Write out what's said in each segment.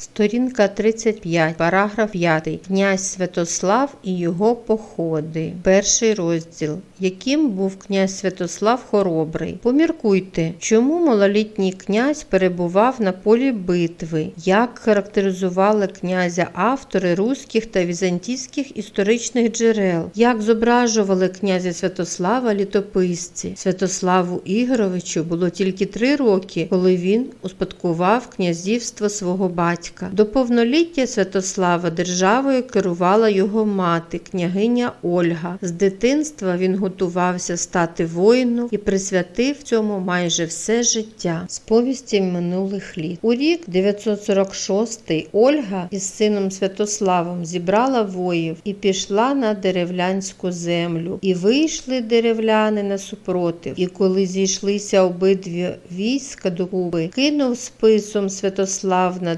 Сторінка 35, параграф 5. Князь Святослав і його походи. Перший розділ. Яким був князь Святослав Хоробрий? Поміркуйте, чому малолітній князь перебував на полі битви? Як характеризували князя автори руських та візантійських історичних джерел? Як зображували князя Святослава літописці? Святославу Ігоровичу було тільки три роки, коли він успадкував князівство свого батька. До повноліття Святослава державою керувала його мати, княгиня Ольга. З дитинства він готувався стати воїном і присвятив цьому майже все життя. З повісті минулих літ. У рік 946 Ольга із сином Святославом зібрала воїв і пішла на деревлянську землю. І вийшли деревляни на супротив. І коли зійшлися обидві війська до Куби, кинув списом Святослав на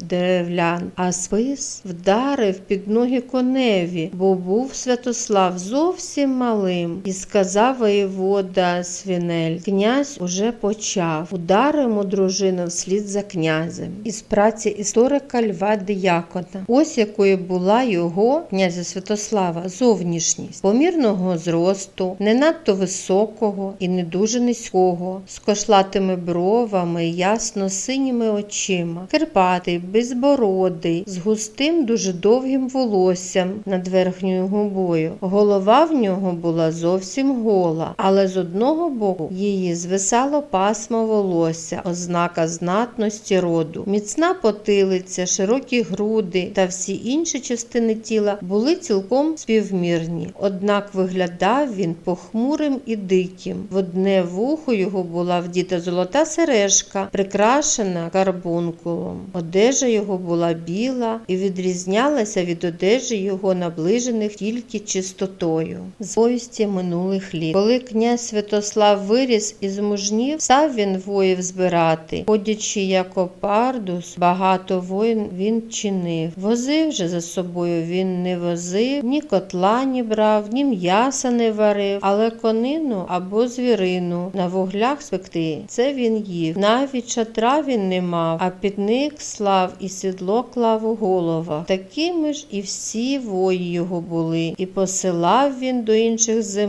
деревлян, а спис вдарив під ноги коневі, бо був Святослав зовсім малим. І сказав воєвода Свінель, князь уже почав. Ударимо дружину вслід за князем. Із праці історика Льва Діякона. Ось якою була його князя Святослава зовнішність помірного зросту, не надто високого і не дуже низького, з кошлатими бровами, ясно синіми очима, Карпатий, безбородий, з густим, дуже довгим волоссям над верхньою губою. Голова в нього була зовсім гола, але з одного боку її звисало пасмо волосся, ознака знатності роду. Міцна потилиця, широкі груди та всі інші частини тіла були цілком співмірні. Однак виглядав він похмурим і диким. В одне вухо його була вдіта золота сережка, прикрашена карбункулом. Одежа його була біла і відрізнялася від одежі його наближених тільки чистотою. З повісті минулих літ. Коли князь Святослав виріс і змужнів, став він воїв збирати. Ходячи як опардус, багато воїн він чинив. Возив же за собою він не возив, ні котла не брав, ні м'яса не варив, але конину або звірину на вуглях спекти. Це він їв. Навіть шатра він не мав, а підник слав і сідло клав у головах. Такими ж і всі вої його були, і посилав він до інших земель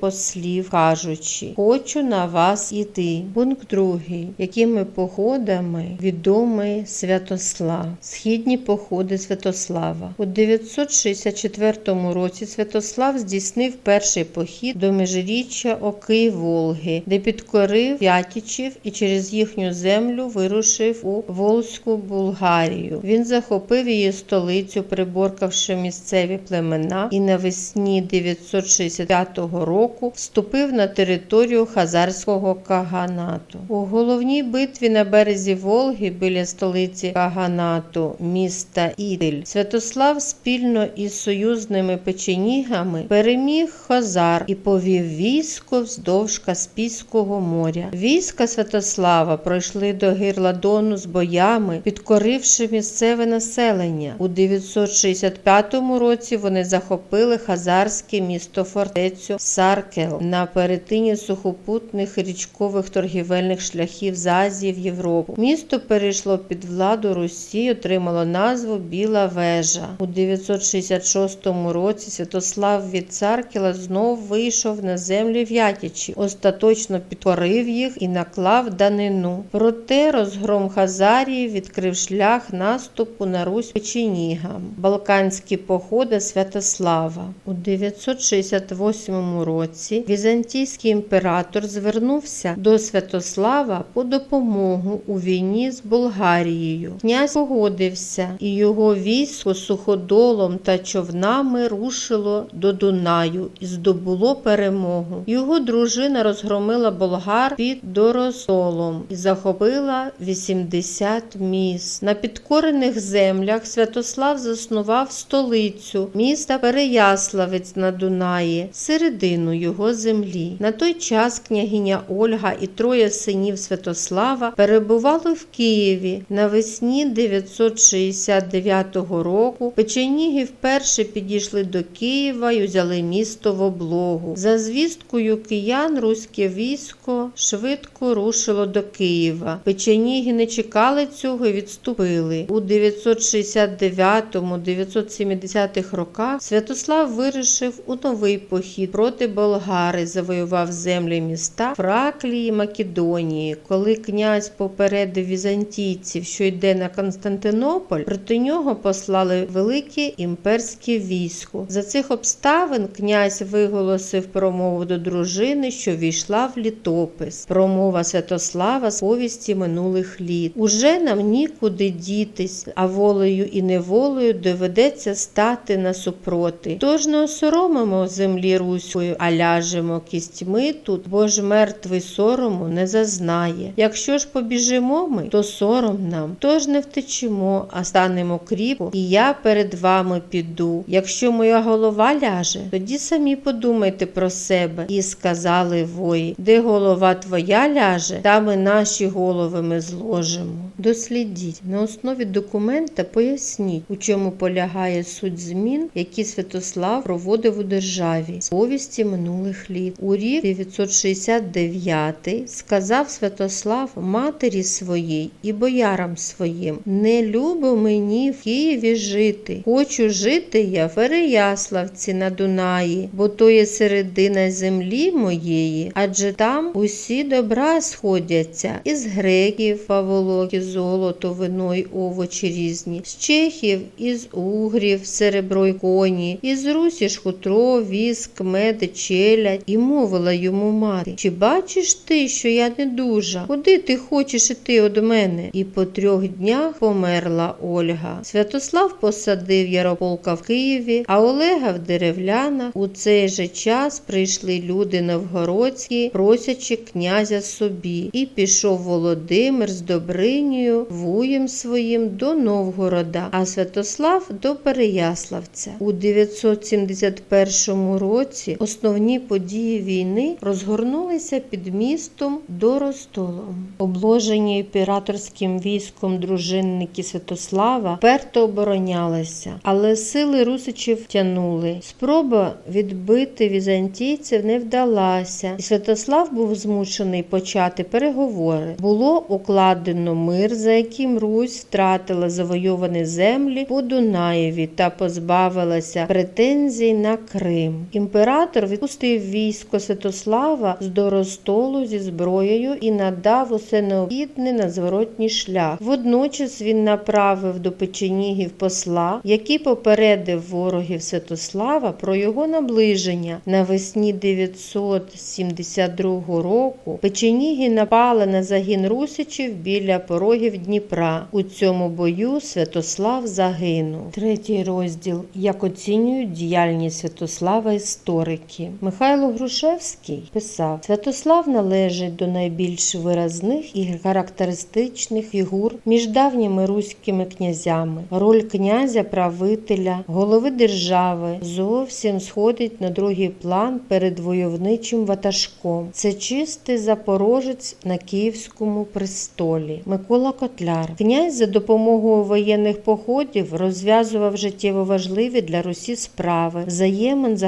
послів, кажучи: Хочу на вас іти. Пункт другий. Якими походами відомий Святослав? Східні походи Святослава. У 964 році Святослав здійснив перший похід до межиріччя Оки Волги, де підкорив Вятічів і через їхню землю вирушив у Волзьку Булгарію. Він захопив її столицю, приборкавши місцеві племена, і навесні 965 року вступив на територію Хазарського каганату. У головній битві на березі Волги біля столиці каганату міста Ітиль Святослав спільно із союзними печенігами переміг Хазар і повів військо вздовж Каспійського моря. Війська Святослава пройшли до гирла Дону з боями, підкоривши місцеве населення. У 965 році вони захопили хазарське місто фортецю Саркел на перетині сухопутних річкових торгівельних шляхів з Азії в Європу. Місто перейшло під владу Русі, отримало назву Біла Вежа. У 966 році Святослав від Царкіла знов вийшов на землі В'ятічі, остаточно підкорив їх і наклав данину. Проте розгром Хазарії відкрив шлях наступу на Русь печенігам. Балканські походи Святослава. У 968 році візантійський імператор звернувся до Святослава по допомогу у війні з Болгарією. Князь погодився, і його військо суходолом та човнами рушило до Дунаю і здобуло перемогу. Його дружина розгромила болгар під Доросолом і захопила 80 міст. На підкорених землях Святослав заснував столицю міста Переяславець на Дунаї. Середину його землі. На той час княгиня Ольга і троє синів Святослава перебували в Києві навесні 969 року. Печеніги вперше підійшли до Києва і взяли місто в облогу. За звісткою киян руське військо швидко рушило до Києва. Печеніги не чекали цього і відступили. У 969-970 роках Святослав вирішив у новий похід проти Болгари, завоював землі міста Фраклії Македонії. Коли князь попередив візантійців, що йде на Константинополь, проти нього послали велике імперське військо. За цих обставин князь виголосив промову до дружини, що війшла в літопис. Промова Святослава з повісті минулих літ. Уже нам нікуди дітись, а волею і неволею доведеться стати насупроти. Тож не осоромимо землі руської, а ляжемо кістьми тут, бо ж мертвий сорому не зазнає. Якщо ж побіжимо ми, то сором нам. Тож не втечемо, а станемо кріпко, і я перед вами піду. Якщо моя голова ляже, тоді самі подумайте про себе. І сказали вої, де голова твоя ляже, там і наші голови ми зложимо. Дослідіть на основі документа поясніть, у чому полягає суть змін, які Святослав проводив у державі повісті минулих літ. У рік 969 сказав Святослав матері своїй і боярам своїм: Не любо мені в Києві жити. Хочу жити я в Переяславці на Дунаї, бо то є середина землі моєї, адже там усі добра сходяться із греків, паволоки, золото, вино й овочі різні, з чехів, із угрів, серебро й коні, із русі ж хутро, віск, мед, челядь, і мовила йому мати. Чи бачиш ти, що я не дужа? Куди ти хочеш іти од мене? І по трьох днях померла Ольга. Святослав посадив Ярополка в Києві, а Олега в деревлянах. У цей же час прийшли люди новгородські, просячи князя собі, і пішов Володимир з Добринею, вуєм своїм до Новгорода, а Святослав до Переяславця. У 971 році основні події війни розгорнулися під містом Доростолом. Обложені імператорським військом дружинники Святослава вперто оборонялися, але сили русичів тянули. Спроба відбити візантійців не вдалася, і Святослав був змушений почати переговори. Було укладено мир, за яким Русь втратила завойовані землі по Дунаєві та позбавилася претензій на Крим. Імператор відпустив військо Святослава з Доростолу зі зброєю і надав усе необхідне на зворотній шлях. Водночас він направив до печенігів посла, який попередив ворогів Святослава про його наближення. Навесні 972 року печеніги напали на загін русичів біля порогів Дніпра. У цьому бою Святослав загинув. Третій розділ як оцінюють діяльність Святослава історики. Михайло Грушевський писав: Святослав належить до найбільш виразних і характеристичних фігур між давніми руськими князями. Роль князя правителя, голови держави зовсім сходить на другий план перед войовничим ватажком. Це чистий запорожець на київському престолі. Микола Котляр. Князь за допомогою воєнних походів розв'язував життєво важливі для Русі справи, взаємин з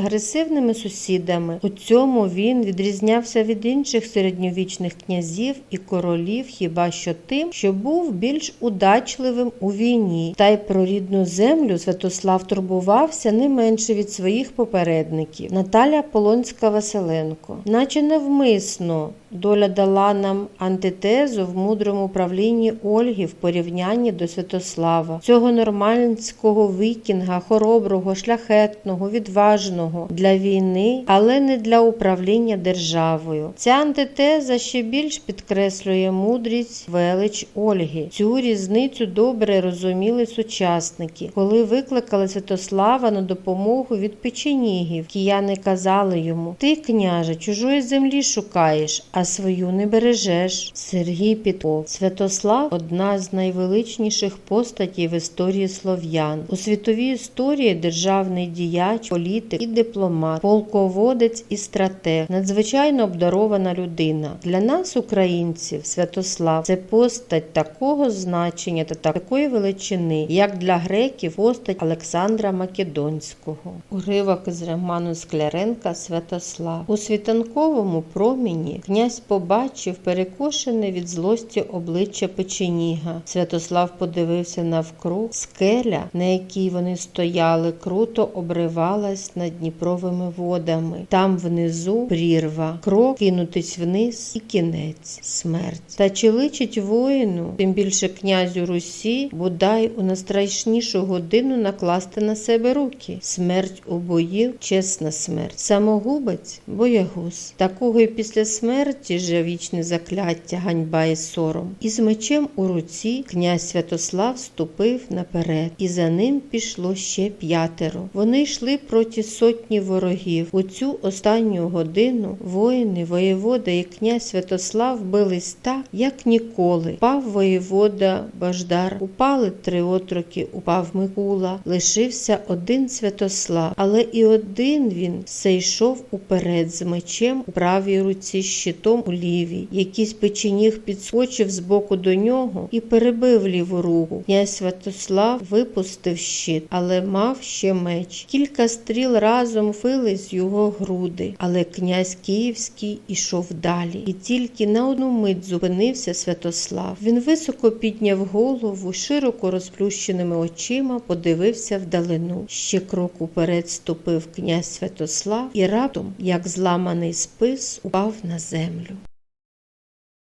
агресивними сусідами. У цьому він відрізнявся від інших середньовічних князів і королів хіба що тим, що був більш удачливим у війні, та й про рідну землю Святослав турбувався не менше від своїх попередників. Наталя Полонська Василенко, наче навмисно. Доля дала нам антитезу в мудрому правлінні Ольги в порівнянні до Святослава, цього нормандського вікінга, хороброго, шляхетного, відважного для війни, але не для управління державою. Ця антитеза ще більш підкреслює мудрість, велич Ольги. Цю різницю добре розуміли сучасники, коли викликали Святослава на допомогу від печенігів. Кияни казали йому: Ти, княже, чужої землі шукаєш. а а свою не бережеш. Сергій Підков. Святослав одна з найвеличніших постатей в історії слов'ян. У світовій історії державний діяч, політик і дипломат, полководець і стратег, надзвичайно обдарована людина. Для нас, українців, Святослав це постать такого значення та такої величини, як для греків постать Олександра Македонського. Уривок з роману Скляренка Святослав. У світанковому проміні князь побачив перекошене від злості обличчя печеніга. Святослав подивився навкруг. Скеля, на якій вони стояли, круто обривалась над Дніпровими водами. Там внизу прірва, крок кинутись вниз і кінець, смерть. Та чи личить воїну, тим більше князю Русі, бодай у найстрашнішу годину накласти на себе руки. Смерть у бою, чесна смерть. Самогубець боягуз. Такого і після смерті же вічне закляття, ганьба і сором. І з мечем у руці князь Святослав ступив наперед, і за ним пішло ще п'ятеро. Вони йшли проти сотні ворогів. У цю останню годину воїни, воєвода і князь Святослав бились так, як ніколи. Пав воєвода Баждар, упали три отроки, упав Микула, лишився один Святослав, але і один він все йшов уперед з мечем у правій руці, щитом у лівій. Якийсь печеніг підскочив з боку до нього і перебив ліву руку. Князь Святослав випустив щит, але мав ще меч. Кілька стріл разом впились з його груди, але князь Київський ішов далі, і тільки на одну мить зупинився Святослав. Він високо підняв голову, широко розплющеними очима подивився вдалину. Ще крок уперед ступив князь Святослав і раптом, як зламаний спис, упав на землю.